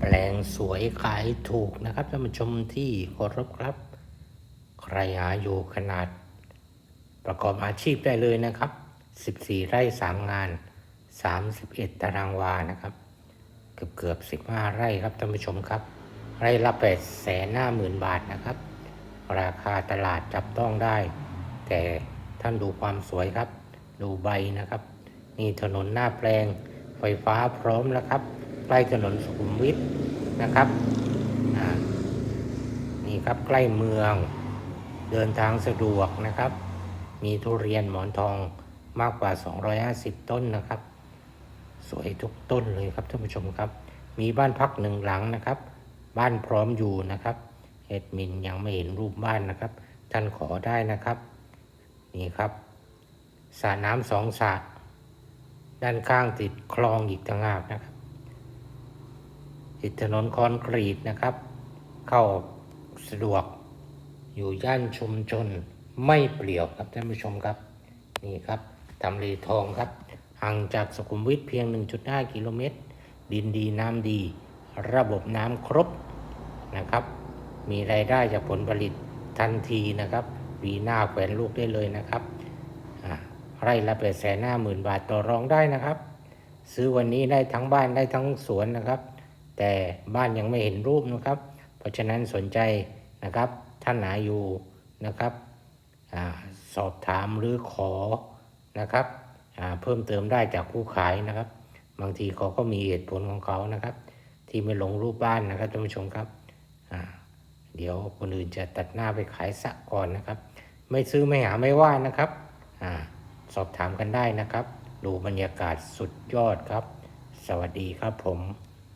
แปลงสวยขายถูกนะครับท่านผู้ชมที่เคารพครับ ใครหาอยู่ขนาด ประกอบอาชีพได้เลยนะครับ 14 ไร่ 3 งาน 31 ตารางวานะครับ เกือบเกือบ 15 ไร่ครับท่านผู้ชมครับ ไร่ละ8แสนห้าหมื่นบาทนะครับ ราคาตลาดจับต้องได้ แต่ท่านดูความสวยครับ ดูใบนะครับ นี่ถนนหน้าแปลงไฟฟ้าพร้อมแล้วครับ ใกล้ถนนสุขุมวิทนะครับนี่ครับใกล้เมือง เดินทางสะดวกนะครับ มีทุเรียนหมอนทองมากกว่า 250 ต้นนะครับ สวยทุกต้นเลยครับท่านผู้ชมครับ มีบ้านพักหนึ่งหลังนะครับ บ้านพร้อมอยู่นะครับเอ็ดมินยังไม่เห็นรูปบ้านนะครับ ท่านขอได้นะครับ นี่ครับสระน้ำสองสระด้านข้างติดคลองอีกต่างหากนะครับ ติดถนนคอนกรีตนะครับ เข้าสะดวก อยู่ย่านชุมชนไม่เปลี่ยวครับท่านผู้ชมครับ นี่ครับทำเลทองครับห่างจากสุขุมวิทเพียง 1.5 กิโลเมตร ดินดีน้ำดี ระบบน้ำครบนะครับ มีรายได้จากผลผลิตทันทีนะครับปีหน้าแขวนลูกได้เลยนะครับไร่ละแปดแสนห้าหมื่นบาทต่อรองได้นะครับ ซื้อวันนี้ได้ทั้งบ้านได้ทั้งสวนนะครับ แต่บ้านยังไม่เห็นรูปนะครับ เพราะฉะนั้นสนใจนะครับท่านหาอยู่นะครับอสอบถามหรือขอนะครับเพิ่มเติมได้จากผู้ขายนะครับ บางทีเขาก็มีเหตุผลของเขานะครับ ที่ไม่ลงรูปบ้านนะครับท่านผู้ชมครับเดี๋ยวคนอื่นจะตัดหน้าไปขายสะก่อนนะครับ ไม่ซื้อไม่หาไม่ว่านะครับอสอบถามกันได้นะครับ ดูบรรยากาศสุดยอดครับ สวัสดีครับผม